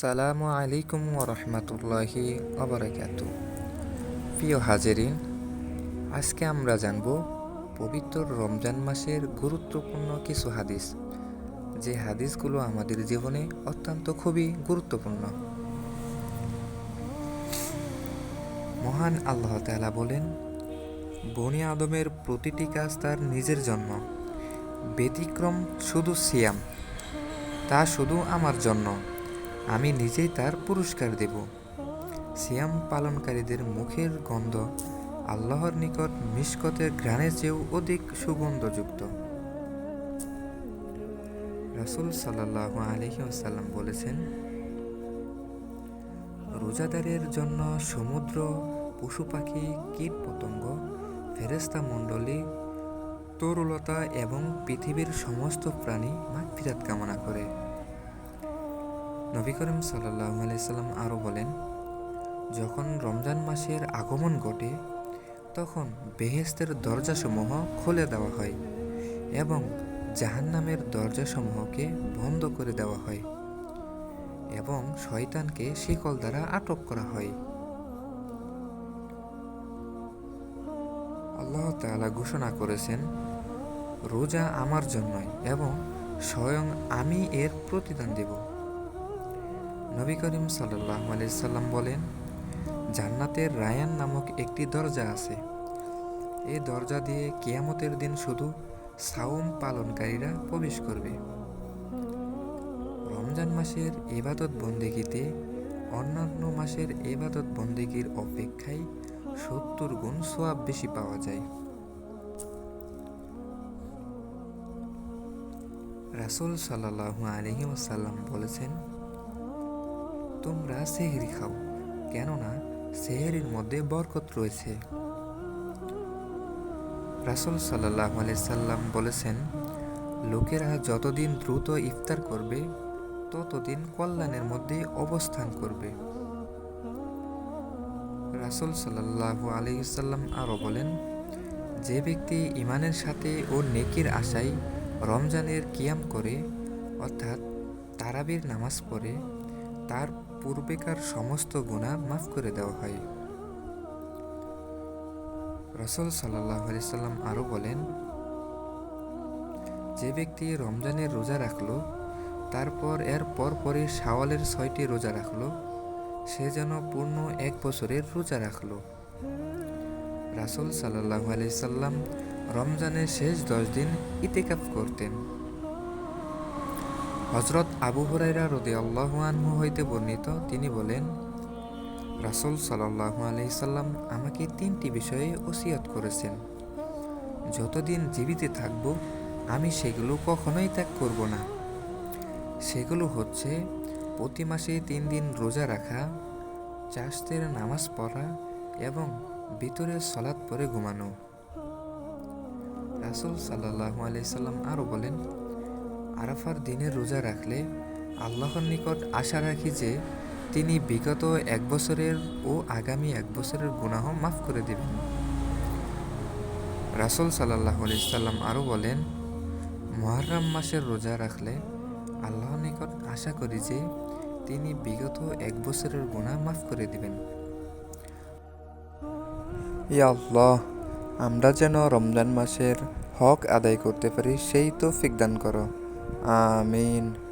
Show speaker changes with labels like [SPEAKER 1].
[SPEAKER 1] সালামু আলাইকুম ওরহমতুল্লাহি অবরাকাতু প্রিয় হাজেরিন, আজকে আমরা জানব পবিত্র রমজান মাসের গুরুত্বপূর্ণ কিছু হাদিস। যে হাদিসগুলো আমাদের জীবনে অত্যন্ত খুবই গুরুত্বপূর্ণ। মহান আল্লাহ তালা বলেন, বনি আদমের প্রতিটি কাজ তার নিজের জন্য। ব্যতিক্রম শুধু সিয়াম, তা শুধু আমার জন্য। আমি নিজেই তার পুরস্কার দেব। সিয়াম পালনকারীদের মুখের গন্ধ আল্লাহর নিকট মিশকতের ঘ্রাণের চেয়েও অধিক সুগন্ধযুক্ত। রাসুল সাল্লাহ আলহিউসাল্লাম বলেছেন, রোজাদারের জন্য সমুদ্র, পশু পাখি, কীট পতঙ্গ ফেরেস্তা মণ্ডলী, তরুলতা এবং পৃথিবীর সমস্ত প্রাণী মা মাগফিরাত কামনা করে। নবী করিম সাল্লাহ আলাইসাল্লাম আরও বলেন, যখন রমজান মাসের আগমন ঘটে, তখন বেহেস্তের দরজাসমূহ খুলে দেওয়া হয় এবং জাহান্নামের দরজাসমূহকে বন্ধ করে দেওয়া হয় এবং শয়তানকে শিকল দ্বারা আটক করা হয়। আল্লাহ তাআলা ঘোষণা করেছেন, রোজা আমার জন্যই এবং স্বয়ং আমি এর প্রতিদান দেব। নবী করিম সাল্লাহ সাল্লাম বলেন, জান্নাতের রায়ান নামক একটি দরজা আছে। এই দরজা দিয়ে কিয়ামতের দিন শুধু সাওম পালনকারীরা প্রবেশ করবে। রমজান মাসের এবাদত বন্দেগিতে অন্যান্য মাসের এবাদত বন্দেগির অপেক্ষায় সত্তর গুণ সোয়াব বেশি পাওয়া যায়। রাসুল সাল্লাহু আলহি ওসাল্লাম বলেছেন তোমরা সেহেরি খাও, কেননা সেহেরির মধ্যে বরকত রয়েছে। রাসুল সাল্লাহ সাল্লাম বলেছেন, লোকেরা যতদিন দ্রুত ইফতার করবে, ততদিন কল্যাণের মধ্যে অবস্থান করবে। রাসুল সাল্লাহ আলহিসাল্লাম আরও বলেন, যে ব্যক্তি ইমানের সাথে ও নেকির আশায় রমজানের কিয়াম করে, অর্থাৎ তারাবির নামাজ পড়ে, তার পূর্বেকার সমস্ত গুণা মাফ করে দেওয়া হয়। রসল সাল্লাহ সাল্লাম আরও বলেন, যে ব্যক্তি রমজানের রোজা রাখল, তারপর এর পর পরে শাওয়ালের ছয়টি রোজা রাখল, সে যেন পূর্ণ এক বছরের রোজা রাখল। রাসুল সাল্লাহ সাল্লাম রমজানের শেষ দশ দিন ইতেকাফ করতেন। হজরত আবু হরাইরা রদে আল্লাহ আনহু হইতে বর্ণিত, তিনি বলেন, রাসুল সাল্লাহ আলহিসাল্লাম আমাকে তিনটি বিষয়ে ওসিয়ত করেছেন। যতদিন জীবিত থাকব, আমি সেগুলো কখনোই ত্যাগ করব না। সেগুলো হচ্ছে প্রতি মাসে তিন দিন রোজা রাখা চাষতের নামাজ পড়া এবং ভিতরে সলাৎ পরে ঘুমানো। রাসুল সাল্লাহ আলাইসাল্লাম আরও বলেন আরাফার দিনের রোজা রাখলে আল্লাহর নিকট আশা রাখি যে তিনি বিগত এক বছরের ও আগামী এক বছরের গুনাহ মাফ করে দেবেন। রাসুল সাল্লাহ আলাইসাল্লাম আরও বলেন মহারাম মাসের রোজা রাখলে আল্লাহর নিকট আশা করি যে তিনি বিগত এক বছরের গুণা মাফ করে দিবেন। আল্লাহ, আমরা যেন রমজান মাসের হক আদায় করতে পারি, সেই তো ফিকদান করো। Amen.